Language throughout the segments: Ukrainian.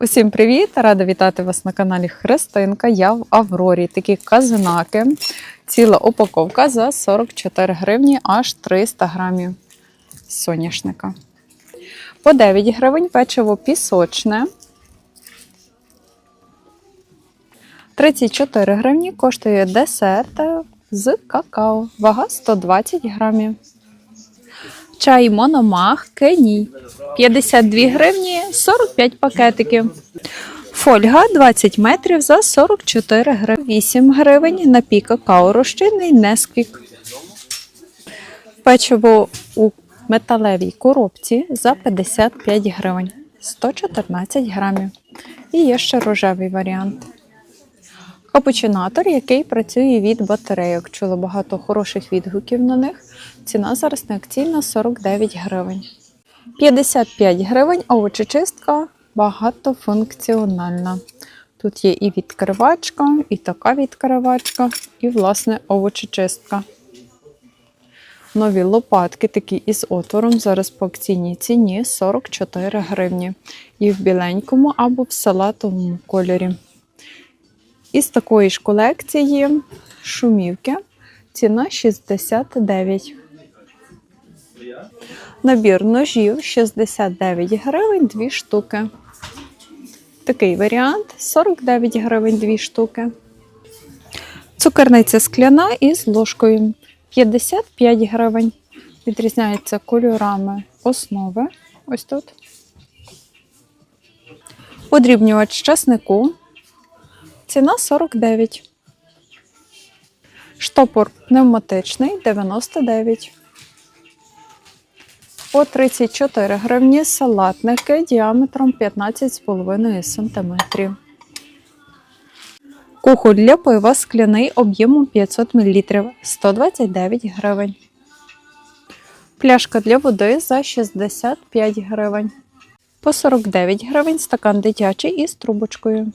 Усім привіт! Рада вітати вас на каналі Христинка. Я в Аврорі. Такі казинаки. Ціла упаковка за 44 гривні, аж 300 грамів соняшника. По 9 гривень печиво пісочне. 34 гривні коштує десерт з какао. Вага 120 грамів. Чай Мономах Кеній. 52 гривні 45 пакетиків. Фольга 20 метрів за 44 гривні. 8 гривень напій какао розчинний Несквік. Печиво у металевій коробці за 55 гривень. 114 грамів. І є ще рожевий варіант. Капучинатор, який працює від батарейок. Чула багато хороших відгуків на них. Ціна зараз не акційна 49 гривень. 55 гривень овочечистка багатофункціональна. Тут є і відкривачка, і така відкривачка, і, власне, овочечистка. Нові лопатки, такі із отвором, зараз по акційній ціні 44 гривні. І в біленькому або в салатовому кольорі. Із такої ж колекції шумівки. Ціна 69. Набір ножів 69 гривень 2 штуки. Такий варіант 49 гривень 2 штуки. Цукерниця скляна із ложкою 55 гривень. Відрізняється кольорами основи. Ось тут. Подрібнювач часнику. Ціна 49. Штопор пневматичний 99. По 34 гривні салатники діаметром 15,5 см. Кухоль для пива скляний об'ємом 500 мл 129 гривень. Пляшка для води за 65 гривень. По 49 гривень стакан дитячий із трубочкою.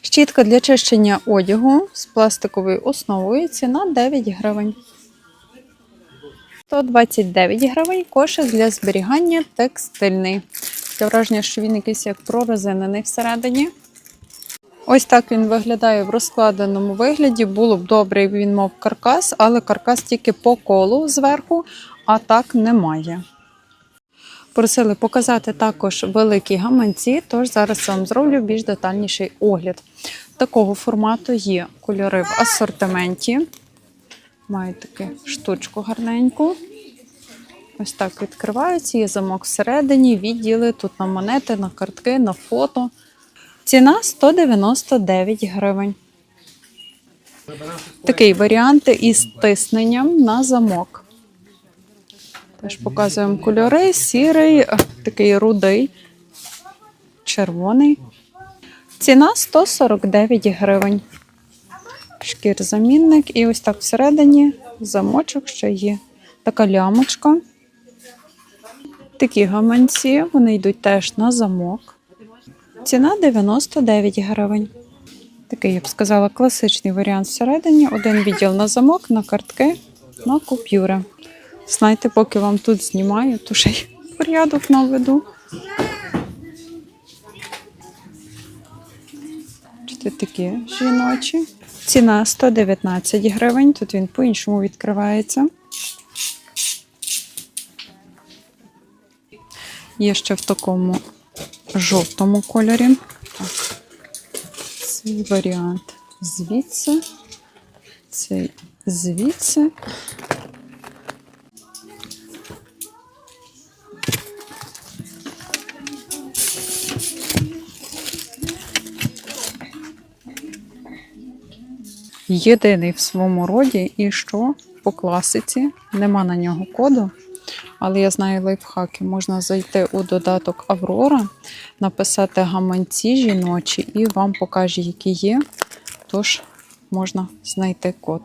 Щітка для чищення одягу з пластиковою основою. Ціна 9 гривень. 129 гривень кошик для зберігання текстильний. Таке враження, що він якийсь як прорезинений всередині. Ось так він виглядає в розкладеному вигляді. Було б добре, він мав каркас, але каркас тільки по колу зверху, а так немає. Просили показати також великі гаманці, тож зараз вам зроблю більш детальніший огляд. Такого формату є кольори в асортименті. Мають таку штучку гарненьку. Ось так відкриваються, є замок всередині, відділи тут на монети, на картки, на фото. Ціна 199 гривень. Такий варіант із тисненням на замок. Теж показуємо кольори: сірий, е, такий рудий, червоний. Ціна 149 гривень. Шкір-замінник. І ось так всередині замочок ще є. Така лямочка. Такі гаманці, вони йдуть теж на замок. Ціна 99 гривень. Такий, я б сказала, класичний варіант всередині. Один відділ на замок, на картки, на купюри. Знаєте, поки вам тут знімаю, то ще й порядок наведу. Бачите, такі жіночі. Ціна 119 гривень. Тут він по-іншому відкривається. Є ще в такому жовтому кольорі. Так. Цей варіант звідси. Цей звідси. Єдиний в своєму роді, і що по класиці нема на нього коду. Але я знаю лайфхаки. Можна зайти у додаток Аврора, написати гаманці жіночі, і вам покаже, які є. Тож можна знайти код.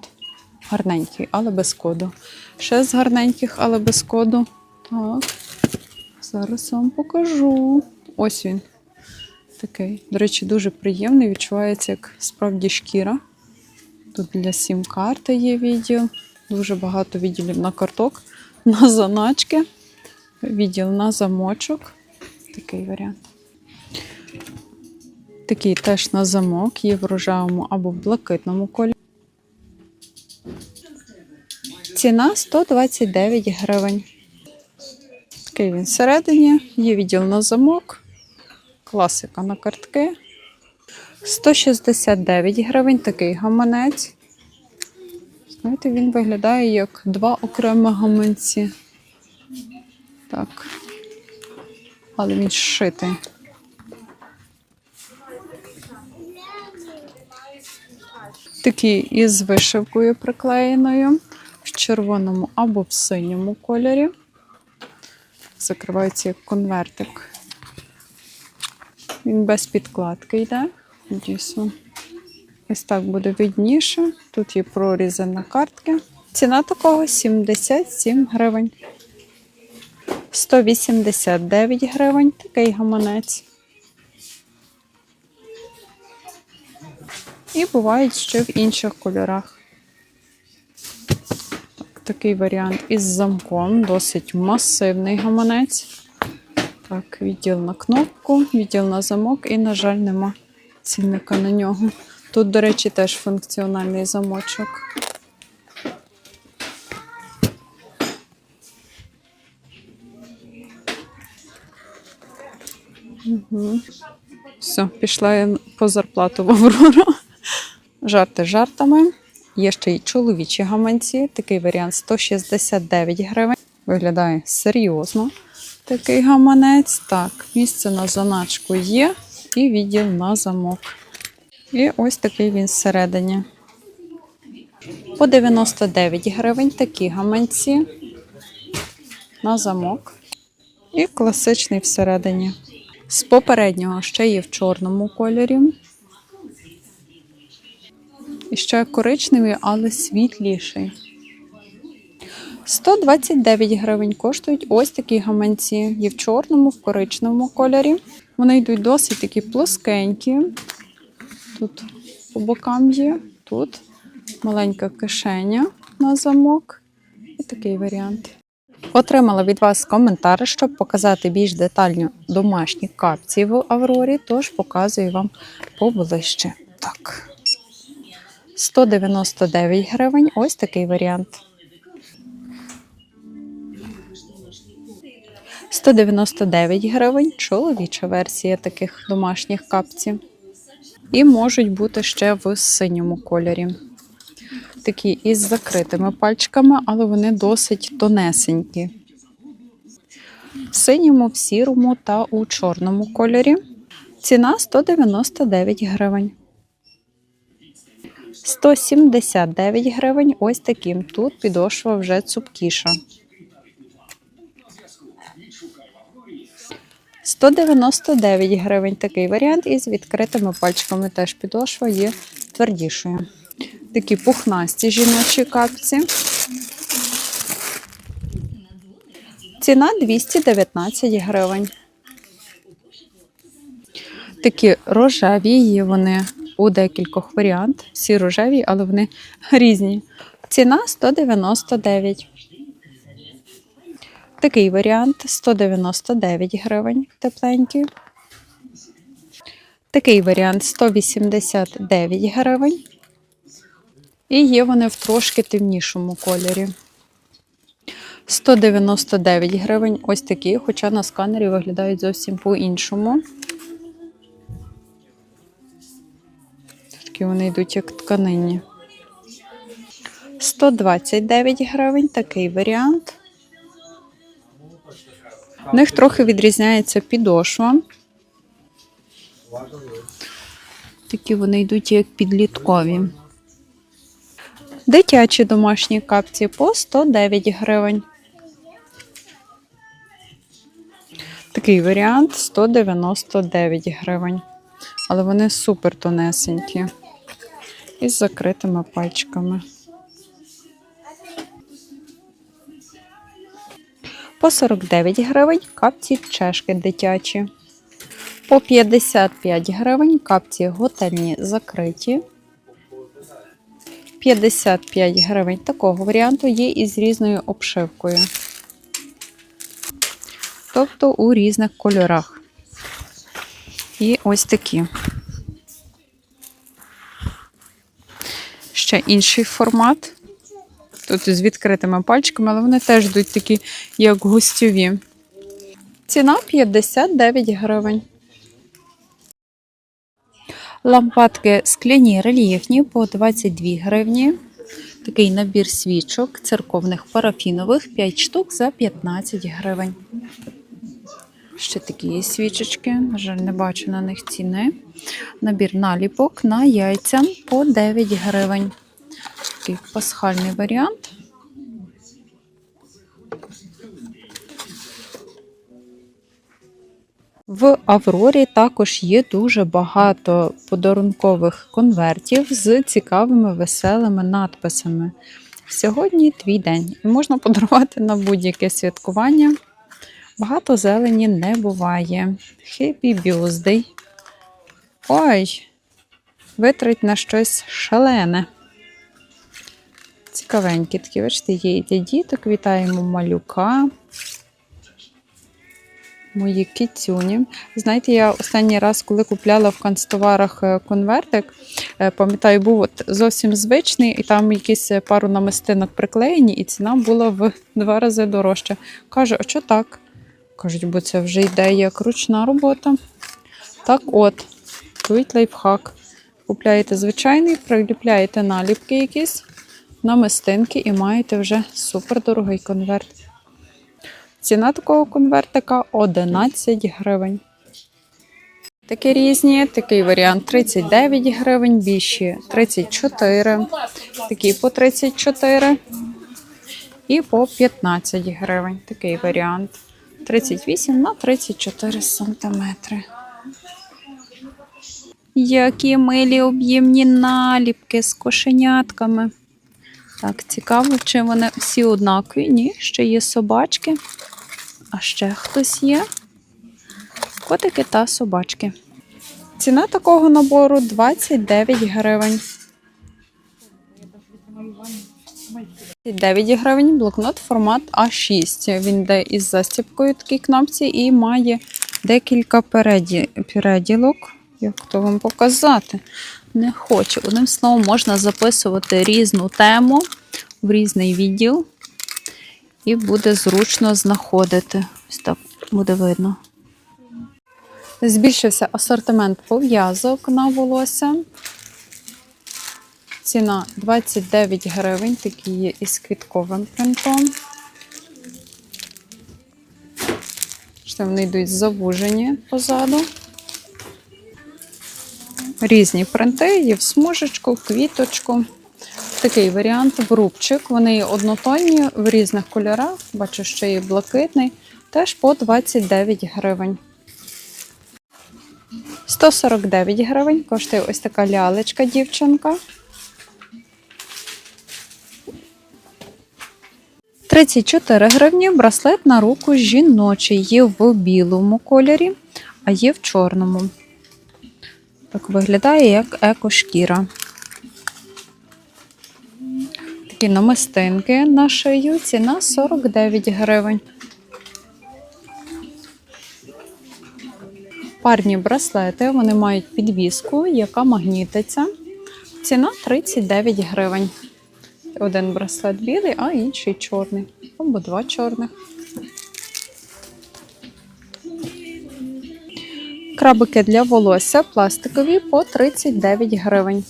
Гарненький, але без коду. Ще з гарненьких, але без коду. Так, зараз вам покажу. Ось він. Такий. До речі, дуже приємний. Відчувається, як справді шкіра. Тут для сім-карти є відділ. Дуже багато відділів на карток, на заначки, відділ на замочок. Такий варіант. Такий теж на замок, є в рожевому або в блакитному кольорі. Ціна 129 гривень. Такий він всередині, є відділ на замок, класика на картки. 169 гривень такий гаманець. Знаєте, він виглядає як два окремі гаманці. Так. Але він зшитий. Такий із вишивкою приклеєною в червоному або в синьому кольорі. Закривається як конвертик. Він без підкладки йде. Дійсно. Ось так буде видніше. Тут є прорізи на картки. Ціна такого 77 гривень. 189 гривень такий гаманець. І бувають ще в інших кольорах. Так, такий варіант із замком, досить масивний гаманець. Так, відділ на кнопку, відділ на замок і, на жаль, нема цінника на нього. Тут, до речі, теж функціональний замочок. Угу. Все, пішла я по зарплату в Аврору. Жарти жартами. Є ще й чоловічі гаманці. Такий варіант 169 гривень. Виглядає серйозно. Такий гаманець. Так, місце на заначку є і відділ на замок. І ось такий він всередині. По 99 гривень такі гаманці на замок. І класичний всередині. З попереднього ще є в чорному кольорі. І ще коричневий, але світліший. 129 гривень коштують ось такі гаманці. Є в чорному, в коричневому кольорі. Вони йдуть досить такі плоскенькі. Тут по бокам є, тут маленька кишеня на замок. І такий варіант. Отримала від вас коментар, щоб показати більш детально домашні капці в Аврорі, тож показую вам поближче. Так. 199 гривень. Ось такий варіант. 199 гривень чоловіча версія таких домашніх капців. І можуть бути ще в синьому кольорі. Такі із закритими пальчиками, але вони досить тонесенькі. В синьому, в сірому та у чорному кольорі. Ціна 199 гривень. 179 гривень. Ось таким. Тут підошва вже цупкіша. 199 гривень такий варіант із відкритими пальчиками. Теж підошва є твердішою. Такі пухнасті жіночі капці. Ціна 219 гривень. Такі рожеві є вони у декількох варіантах. Всі рожеві, але вони різні. Ціна 199. Такий варіант 199 гривень тепленький. Такий варіант 189 гривень. І є вони в трошки темнішому кольорі. 199 гривень. Ось такі, хоча на сканері виглядають зовсім по-іншому. Такі вони йдуть як тканині. 129 гривень такий варіант. В них трохи відрізняється підошва. Такі вони йдуть як підліткові. Дитячі домашні капці по 109 гривень. Такий варіант 199 гривень. Але вони супер тонесенькі. Із закритими пальчиками. По 49 гривень капці чешки дитячі. По 55 гривень капці готельні закриті. 55 гривень такого варіанту є із різною обшивкою. Тобто у різних кольорах. І ось такі. Ще інший формат. Тут з відкритими пальчиками, але вони теж йдуть такі, як гостьові. Ціна 59 гривень. Лампадки скляні рельєфні по 22 гривні. Такий набір свічок церковних парафінових 5 штук за 15 гривень. Ще такі є свічечки, на жаль, не бачу на них ціни. Набір наліпок на яйця по 9 гривень. Такий пасхальний варіант. В Аврорі також є дуже багато подарункових конвертів з цікавими веселими надписами. Сьогодні твій день можна подарувати на будь-яке святкування. Багато зелені не буває. Happy birthday. Ой, витрать на щось шалене. Цікавенькі такі, бачите, є і для діток. Вітаємо малюка. Мої кицюні. Знаєте, я останній раз, коли купляла в канцтоварах е, конвертик, е, пам'ятаю, був от зовсім звичний, і там якісь е, пару намистинок приклеєні, і ціна була в два рази дорожча. Кажу, а що так? Кажуть, бо це вже йде як ручна робота. Так от, чують лайфхак. Купляєте звичайний, приліпляєте наліпки якісь, намистинки і маєте вже супердорогий конверт. Ціна такого конвертика 11 гривень. Такі різні, такий варіант 39 гривень, більші 34, такі по 34 і по 15 гривень. Такий варіант 38 на 34 сантиметри. Які милі об'ємні наліпки з кошенятками. Так, цікаво, чи вони всі однакові? Ні, ще є собачки. А ще хтось є. Котики та собачки. Ціна такого набору 29 гривень. 9 гривень блокнот формат А6. Він йде із застіпкою такій кнопці і має декілька переді... переділок. Як то вам показати? Не хочу. Одним словом, можна записувати різну тему в різний відділ, і буде зручно знаходити. Ось так буде видно. Збільшився асортимент пов'язок на волосся. Ціна 29 гривень, такі є із квітковим принтом. Вони йдуть завужені позаду. Різні принти, є в смужечку, квіточку. Такий варіант в рубчик. Вони однотонні в різних кольорах. Бачу, що є блакитний. Теж по 29 гривень. 149 гривень коштує ось така лялечка дівчинка. 34 гривні браслет на руку жіночий. Є в білому кольорі, а є в чорному. Так виглядає як екошкіра. Такі намистинки на шию. Ціна 49 гривень. Парні браслети, вони мають підвіску, яка магнітиться. Ціна 39 гривень. Один браслет білий, а інший чорний. Або два чорних. Крабики для волосся пластикові по 39 гривень.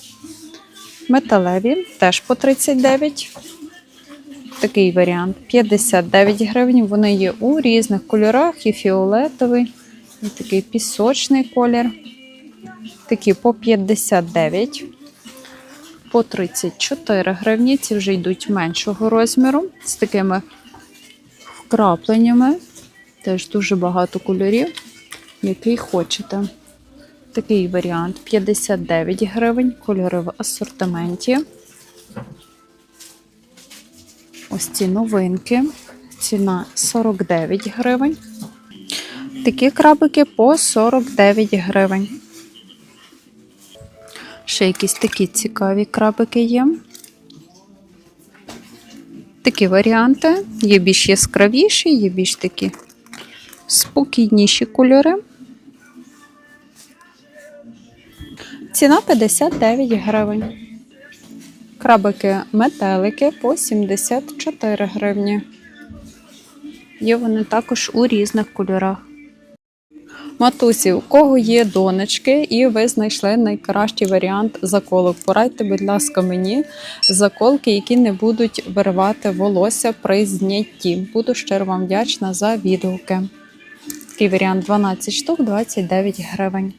Металеві теж по 39. Такий варіант 59 гривень. Вони є у різних кольорах: і фіолетовий, і такий пісочний колір. Такі по 59, по 34 гривні. Ці вже йдуть меншого розміру з такими вкрапленнями. Теж дуже багато кольорів, який хочете. Такий варіант 59 гривень, кольори в асортименті. Ось ці новинки. Ціна 49 гривень. Такі крабики по 49 гривень. Ще якісь такі цікаві крабики є. Такі варіанти. Є більш яскравіші, є більш такі спокійніші кольори. Ціна 59 гривень. Крабики метелики по 74 гривні. Є вони також у різних кольорах. Матусі, у кого є донечки, і ви знайшли найкращий варіант заколок. Порадьте, будь ласка, мені заколки, які не будуть виривати волосся при знятті. Буду щиро вам вдячна за відгуки. Такий варіант 12 штук, 29 гривень.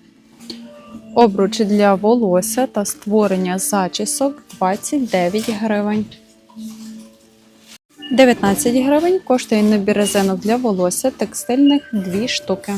Обруч для волосся та створення зачісок 29 гривень. 19 гривень коштує набір резинок для волосся текстильних 2 штуки.